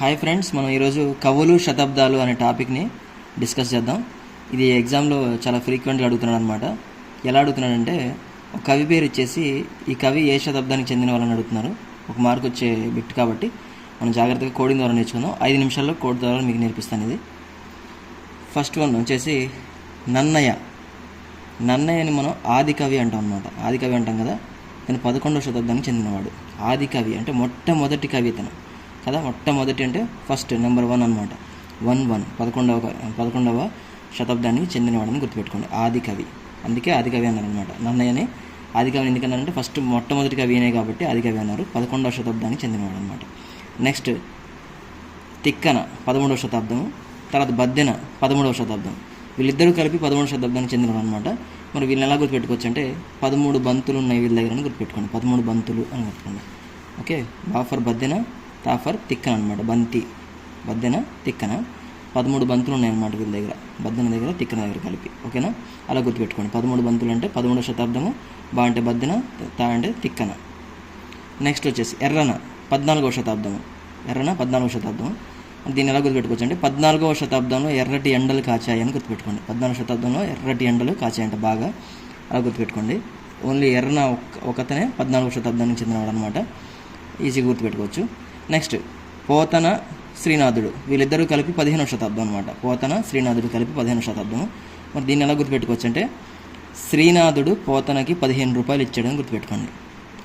Hi friends మనం ఈరోజు కవులు శతాబ్దాలు అనే టాపిక్ని డిస్కస్ చేద్దాం. ఇది ఎగ్జామ్లో చాలా ఫ్రీక్వెంట్గా అడుగుతున్నాడు అనమాట ఎలా అడుగుతున్నాడంటే ఒక కవి పేరు ఇచ్చేసి ఈ కవి ఏ శతాబ్దానికి చెందిన వాళ్ళని అడుగుతున్నారు. ఒక మార్క్ వచ్చే బిట్ కాబట్టి మనం జాగ్రత్తగా కోడింగ్ ద్వారా నేర్చుకుందాం. ఐదు నిమిషాల్లో కోడ్ ద్వారా మీకు నేర్పిస్తాను ఇది. ఫస్ట్ వన్ వచ్చేసి నన్నయ్య నన్నయ్యని మనం ఆది కవి అంటాం అనమాట ఆది కవి అంటాం కదా? తను పదకొండవ శతాబ్దానికి చెందినవాడు. ఆది కవి అంటే మొట్టమొదటి కవి తను. కదా? మొట్టమొదటి అంటే ఫస్ట్ నెంబర్ వన్ అనమాట వన్ వన్ పదకొండవ పదకొండవ శతాబ్దానికి చెందినవాడని గుర్తుపెట్టుకోండి. ఆది కవి. అందుకే ఆది కవి అన్నారు అనమాట నన్నయ్యని ఆది కవి ఎందుకన్నారంటే ఫస్ట్ మొట్టమొదటి కవి కాబట్టి ఆది కవి అన్నారు. పదకొండవ శతాబ్దానికి చెందినవాడు అనమాట నెక్స్ట్ తిక్కన పదమూడవ శతాబ్దం తర్వాత బద్దెన పదమూడవ శతాబ్దం. వీళ్ళిద్దరూ కలిపి పదమూడవ శతాబ్దానికి చెందినవాడు అనమాట మరి వీళ్ళని ఎలా గుర్తుపెట్టుకోవచ్చు అంటే పదమూడు బంతులు ఉన్నాయి వీళ్ళ దగ్గర అని గుర్తుపెట్టుకోండి. పదమూడు బంతులు అని గుర్తుకోండి ఓకే బాఫర్ బద్దెన తాఫర్ తిక్కన అనమాట బంతి బద్దెన తిక్కన. పదమూడు బంతులు ఉన్నాయన్నమాట వీళ్ళ దగ్గర. బద్దెన దగ్గర తిక్కన దగ్గర కలిపి. ఓకేనా? అలా గుర్తుపెట్టుకోండి. పదమూడు బంతులు అంటే పదమూడవ శతాబ్దము. బా అంటే బద్దెన తా అంటే తిక్కన. నెక్స్ట్ వచ్చేసి ఎర్రన పద్నాలుగవ శతాబ్దము. ఎర్రన పద్నాలుగవ శతాబ్దం దీన్ని ఎలా గుర్తుపెట్టుకోవచ్చు అంటే పద్నాలుగవ శతాబ్దంలో ఎర్రటి ఎండలు కాచాయని గుర్తుపెట్టుకోండి. పద్నాలుగవ శతాబ్దంలో ఎర్రటి ఎండలు కాచాయంట బాగా. అలా గుర్తుపెట్టుకోండి. ఓన్లీ ఎర్రన ఒక ఒకతనే పద్నాలుగవ శతాబ్దానికి చెందినవాడు అనమాట ఈజీగా గుర్తుపెట్టుకోవచ్చు. నెక్స్ట్ పోతన శ్రీనాథుడు. వీళ్ళిద్దరూ కలిపి పదిహేనవ శతాబ్దం అనమాట పోతన శ్రీనాథుడు కలిపి పదిహేనవ శతాబ్దం మరి దీన్ని ఎలా గుర్తుపెట్టుకోవచ్చు అంటే శ్రీనాథుడు పోతనకి పదిహేను రూపాయలు ఇచ్చాడని గుర్తుపెట్టుకోండి.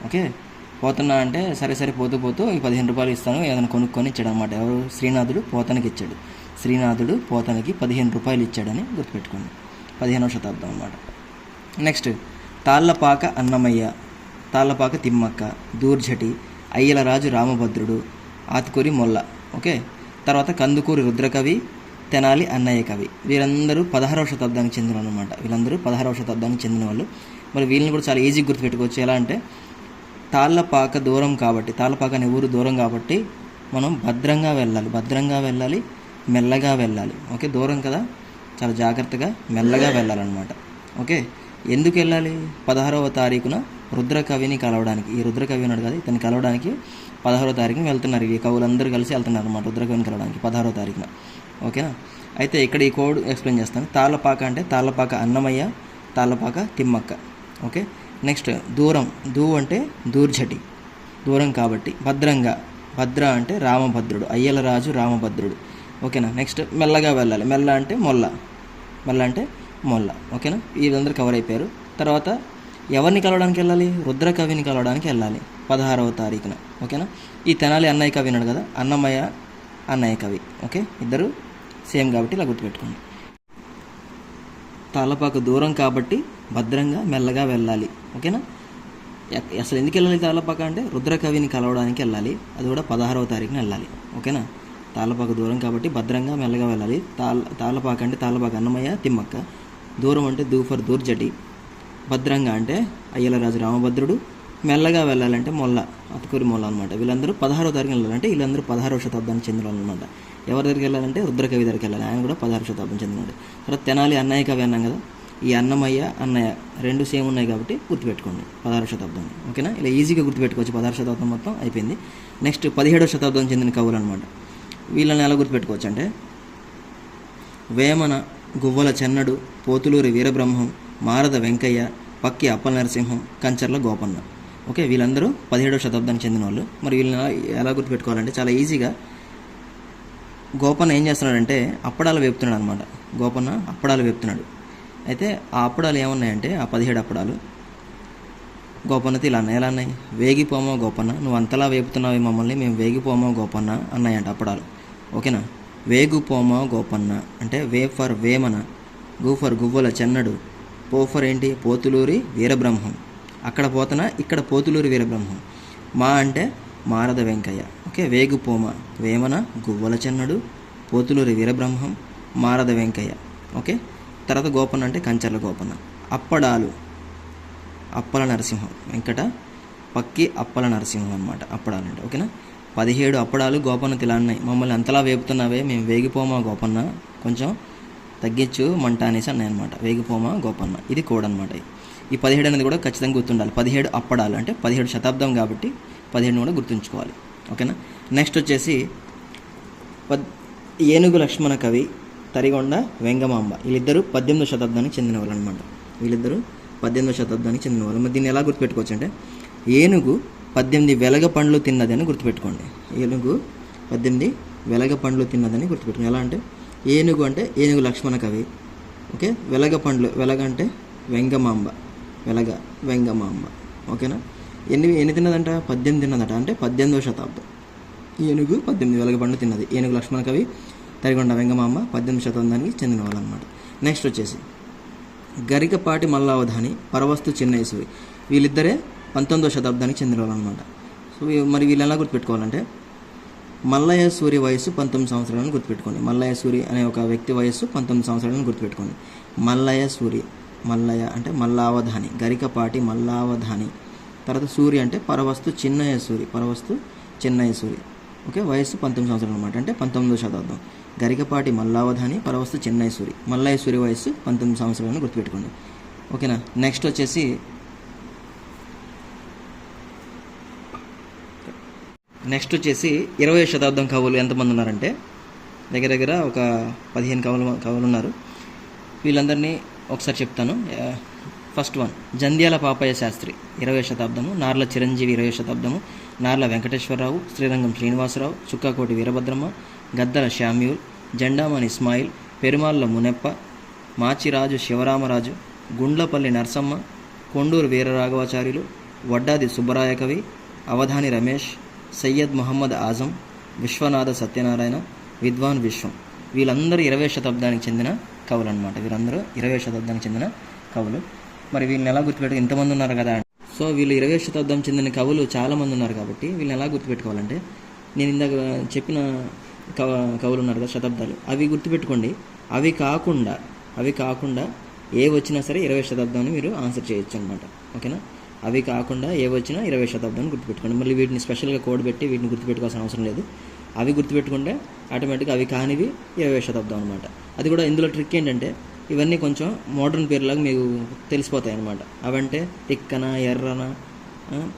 ఓకే? పోతున్నా అంటే సరే సరే పోతూ పోతూ ఈ పదిహేను రూపాయలు ఇస్తాను ఏదైనా కొనుక్కొని ఇచ్చాడు అనమాట ఎవరు? శ్రీనాథుడు పోతనకి ఇచ్చాడు. శ్రీనాథుడు పోతనకి పదిహేను రూపాయలు ఇచ్చాడని గుర్తుపెట్టుకోండి. పదిహేనవ శతాబ్దం అనమాట నెక్స్ట్ తాళ్ళపాక అన్నమయ్య తాళ్ళపాక తిమ్మక్క దూర్జటి అయ్యలరాజు రామభద్రుడు ఆతికూరి మొల్ల. ఓకే? తర్వాత కందుకూరి రుద్రకవి తెనాలి అన్నయ్య కవి. వీరందరూ పదహారవ శతాబ్దానికి చెందిన అనమాట వీళ్ళందరూ పదహారవ శతాబ్దానికి చెందిన వాళ్ళు మరి వీళ్ళని కూడా చాలా ఈజీ గుర్తుపెట్టుకోవచ్చు. ఎలా అంటే తాళ్ళపాక దూరం కాబట్టి తాళ్ళపాక అనే ఊరు దూరం కాబట్టి మనం భద్రంగా వెళ్ళాలి. భద్రంగా వెళ్ళాలి మెల్లగా వెళ్ళాలి. ఓకే? దూరం కదా? చాలా జాగ్రత్తగా మెల్లగా వెళ్ళాలన్నమాట. ఓకే? ఎందుకు వెళ్ళాలి? పదహారవ తారీఖున రుద్రకవిని కలవడానికి. ఈ రుద్రకవి ఉన్నాడు కదా ఇతను కలవడానికి పదహారవ తారీఖున వెళ్తున్నారు. ఈ కవులందరూ కలిసి వెళ్తున్నారు అనమాట రుద్రకవిని వెళ్ళడానికి పదహారో తారీఖున. ఓకేనా? అయితే ఇక్కడ ఈ కోడ్ ఎక్స్ప్లెయిన్ చేస్తాను. తాళ్ళపాక అంటే తాళ్ళపాక అన్నమయ్య తాళ్ళపాక తిమ్మక్క. ఓకే? నెక్స్ట్ దూరం. దూ అంటే దూర్జటి. దూరం కాబట్టి భద్రంగా. భద్ర అంటే రామభద్రుడు. అయ్యలరాజు రామభద్రుడు. ఓకేనా? నెక్స్ట్ మెల్లగా వెళ్ళాలి. మెల్ల అంటే మొల్ల. మెల్ల అంటే మొల్ల. ఓకేనా? వీళ్ళందరూ కవర్ అయిపోయారు. తర్వాత ఎవరిని కలవడానికి వెళ్ళాలి? రుద్రకవిని కలవడానికి వెళ్ళాలి. పదహారవ తారీఖున. ఓకేనా? ఈ తెనాలి అన్నయ్య కవి ఉన్నాడు కదా? అన్నమయ్య అన్నయ్య కవి. ఓకే? ఇద్దరు సేమ్ కాబట్టి ఇలా గుర్తుపెట్టుకోండి. తాళ్ళపాక దూరం కాబట్టి భద్రంగా మెల్లగా వెళ్ళాలి. ఓకేనా? అసలు ఎందుకు వెళ్ళాలి తాళ్ళపాక అంటే రుద్రకవిని కలవడానికి వెళ్ళాలి. అది కూడా పదహారవ తారీఖున వెళ్ళాలి. ఓకేనా? తాళ్ళపాక దూరం కాబట్టి భద్రంగా మెల్లగా వెళ్ళాలి. తాళ్ళ తాళ్ళపాక అంటే తాళ్ళపాక అన్నమయ్య తిమ్మక్క. దూరం అంటే దూఫర్ దూర్జటి. భద్రంగా అంటే అయ్యలరాజు రామభద్రుడు మెల్లగా వెళ్ళాలంటే మొల్ల అతుకూరి మొల్ల అనమాట వీళ్ళందరూ పదహారవ తారీఖున వెళ్ళాలంటే వీళ్ళందరూ పదహారవ శతాబ్దానికి చెందిన వాళ్ళు అనమాట ఎవరి దగ్గరికి వెళ్ళాలంటే రుద్రకవి దగ్గరికి వెళ్ళాలి. ఆయన కూడా పదహారు శతాబ్దం చెందినాడు. తర్వాత తెనాలి అన్నయ్య కవి అన్నాం కదా ఈ అన్నమయ్య అన్నయ్య రెండు సేమ్ ఉన్నాయి కాబట్టి గుర్తుపెట్టుకోండి పదహారు శతాబ్దం. ఓకేనా? ఇలా ఈజీగా గుర్తుపెట్టుకోవచ్చు పదహారు శతాబ్దం మొత్తం అయిపోయింది. నెక్స్ట్ పదిహేడవ శతాబ్దం చెందిన కవులు అనమాట వీళ్ళని ఎలా గుర్తుపెట్టుకోవచ్చు అంటే వేమన గువ్వల చెన్నడు పోతులూరి వీరబ్రహ్మం మారద వెంకయ్య పక్కి అప్పల నరసింహం కంచర్ల గోపన్న. ఓకే వీళ్ళందరూ పదిహేడవ శతాబ్దానికి చెందిన వాళ్ళు మరి వీళ్ళని ఎలా- గుర్తుపెట్టుకోవాలంటే చాలా ఈజీగా గోపన్న ఏం చేస్తున్నాడంటే అప్పడాలు వేపుతున్నాడు అనమాట గోపన్న అప్పడాలు వేపుతున్నాడు. అయితే ఆ అప్పడాలు ఏమున్నాయంటే ఆ పదిహేడు అప్పడాలు. గోపన్నతో ఇలా అన్నాయి ఎలా అన్నాయి? వేగిపోమో గోపన్న నువ్వు అంతలా వేపుతున్నావు మమ్మల్ని మేము వేగిపోమో గోపన్న అన్నాయంట అప్పడాలు. ఓకేనా? వేగుపోమో గోపన్న అంటే వే ఫర్ వేమన గు ఫర్ గువ్వల చెన్నడు పోఫర్ ఏంటి పోతులూరి వీరబ్రహ్మం. అక్కడ పోతన ఇక్కడ పోతులూరి వీరబ్రహ్మం. మా అంటే మారద వెంకయ్య. ఓకే వేగుపోమ వేమన గువ్వల చెన్నడు పోతులూరి వీరబ్రహ్మం మారద వెంకయ్య. ఓకే తర్వాత గోపన్న అంటే కంచర్ల గోపన్న. అప్పడాలు అప్పల నరసింహం. వెంకట పక్కి అప్పల నరసింహం అనమాట అప్పడాలు అంటే. ఓకేనా? పదిహేడు అప్పడాలు గోపన్న తిలాన్నాయి మమ్మల్ని అంతలా వేపుతున్నావే మేము వేగిపోమా గోపన్న? కొంచెం తగ్గించు మంట అనేసి అన్నాయి అనమాట వేగిపోమా గోపన్న ఇది కోడ్ అనమాట ఈ పదిహేడు అనేది కూడా ఖచ్చితంగా గుర్తుండాలి. పదిహేడు అప్పడాలు అంటే పదిహేడు శతాబ్దం కాబట్టి పదిహేడు కూడా గుర్తుంచుకోవాలి. ఓకేనా? నెక్స్ట్ వచ్చేసి పద్ ఏనుగు లక్ష్మణ కవి తరిగొండ వెంగమాంబ. వీళ్ళిద్దరూ పద్దెనిమిదో శతాబ్దానికి చెందిన వాళ్ళు అనమాట వీళ్ళిద్దరూ పద్దెనిమిదో శతాబ్దానికి చెందిన వాళ్ళు. మరి దీన్ని ఎలా గుర్తుపెట్టుకోవచ్చు అంటే ఏనుగు పద్దెనిమిది వెలగ పండ్లు తిన్నదని గుర్తుపెట్టుకోండి. ఏనుగు పద్దెనిమిది వెలగ పండ్లు తిన్నదని గుర్తుపెట్టుకోండి. ఎలా అంటే ఏనుగు అంటే ఏనుగు లక్ష్మణ కవి. ఓకే? వెలగ పండ్లు. వెలగ అంటే వెంగమాంబ. వెలగ వెంగమాంబ. ఓకేనా? ఎన్ని ఎన్ని తిన్నదంట? పద్దెనిమిది తిన్నదట. అంటే పద్దెనిమిదవ శతాబ్దం. ఏనుగు పద్దెనిమిది వెలగ పండు తిన్నది. ఏనుగు లక్ష్మణ కవి తరిగొండ వెంగమాంబ పద్దెనిమిది శతాబ్దానికి చెందిన వాళ్ళు అనమాట నెక్స్ట్ వచ్చేసి గరికపాటి మల్లావధాని పరవస్తు చిన్నయసూరి వీళ్ళిద్దరే పంతొమ్మిదవ శతాబ్దానికి చెందిన వాళ్ళు అనమాట సో మరి వీళ్ళు ఎలా గుర్తుపెట్టుకోవాలంటే మల్లయ్య సూరి వయసు పంతొమ్మిది సంవత్సరాలను గుర్తుపెట్టుకోండి. మల్లయ్య సూరి అనే ఒక వ్యక్తి వయస్సు పంతొమ్మిది సంవత్సరాలను గుర్తుపెట్టుకోండి. మల్లయ్య సూరి మల్లయ్య అంటే మల్లావధాని గరికపాటి మల్లావధాని. తర్వాత సూరి అంటే పరవస్తు చిన్నయ్య సూరి పరవస్తు చిన్నయ్య సూరి ఓకే వయస్సు పంతొమ్మిది సంవత్సరాలు అనమాట అంటే పంతొమ్మిదో శతాబ్దం. గరికపాటి మల్లావధాని పరవస్తు చిన్నయ్య సూరి మల్లయ్య సూరి వయస్సు పంతొమ్మిది సంవత్సరాలను గుర్తుపెట్టుకోండి. ఓకేనా? నెక్స్ట్ వచ్చేసి నెక్స్ట్ వచ్చేసి ఇరవై శతాబ్దం కవులు ఎంతమంది ఉన్నారంటే? దగ్గర దగ్గర ఒక పదిహేను కవులు కవులు ఉన్నారు. వీళ్ళందరినీ ఒకసారి చెప్తాను. ఫస్ట్ వన్ జంధ్యాల పాపయ్య శాస్త్రి ఇరవై శతాబ్దము. నార్ల చిరంజీవి ఇరవై శతాబ్దము. నార్ల వెంకటేశ్వరరావు శ్రీరంగం శ్రీనివాసరావు చుక్కాకోటి వీరభద్రమ్మ గద్దల శామ్యూల్ జెండామణి ఇస్మాయిల్ పెరుమాళ్ళ మునెప్ప మాచిరాజు శివరామరాజు గుండ్లపల్లి నరసమ్మ కొండూరు వీరరాఘవాచార్యులు వడ్డాది సుబ్బరాయ కవి అవధాని రమేష్ సయ్యద్ మొహమ్మద్ ఆజం విశ్వనాథ సత్యనారాయణ విద్వాన్ విశ్వం. వీళ్ళందరూ ఇరవై శతాబ్దానికి చెందిన కవులు అనమాట వీళ్ళందరూ ఇరవై శతాబ్దానికి చెందిన కవులు. మరి వీళ్ళని ఎలా గుర్తుపెట్టుకో ఇంతమంది ఉన్నారు కదా సో వీళ్ళు ఇరవై శతాబ్దం చెందిన కవులు చాలామంది ఉన్నారు కాబట్టి వీళ్ళని ఎలా గుర్తుపెట్టుకోవాలంటే నేను ఇందాక చెప్పిన కవ కవులు ఉన్నారు కదా శతాబ్దాలు అవి గుర్తుపెట్టుకోండి. అవి కాకుండా అవి కాకుండా ఏ వచ్చినా సరే ఇరవై శతాబ్దాన్ని మీరు ఆన్సర్ చేయొచ్చు అనమాట ఓకేనా? అవి కాకుండా ఏ వచ్చినా ఇరవై శతాబ్దాన్ని గుర్తుపెట్టుకోండి. మళ్ళీ వీటిని స్పెషల్గా కోడ్ పెట్టి వీటిని గుర్తుపెట్టుకోవాల్సిన అవసరం లేదు. అవి గుర్తుపెట్టుకుంటే ఆటోమేటిక్గా అవి కానివి ఇరవై శతాబ్దం అనమాట అది కూడా ఇందులో ట్రిక్ ఏంటంటే ఇవన్నీ కొంచెం మోడర్న్ పేర్లాగా మీకు తెలిసిపోతాయి అనమాట అవంటే తిక్కన ఎర్రన ఆ,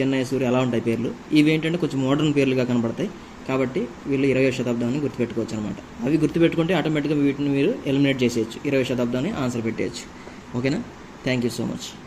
చెన్నై సూర్య అలా ఉంటాయి పేర్లు. ఇవి ఏంటంటే కొంచెం మోడర్న్ పేర్లుగా కనబడతాయి. కాబట్టి వీళ్ళు ఇరవై శతాబ్దాన్ని గుర్తుపెట్టుకోవచ్చు అనమాట అవి గుర్తుపెట్టుకుంటే ఆటోమేటిక్గా వీటిని మీరు ఎలిమినేట్ చేసేయచ్చు. ఇరవై శతాబ్దాన్ని ఆన్సర్ పెట్టేయచ్చు. ఓకేనా? Thank you so much.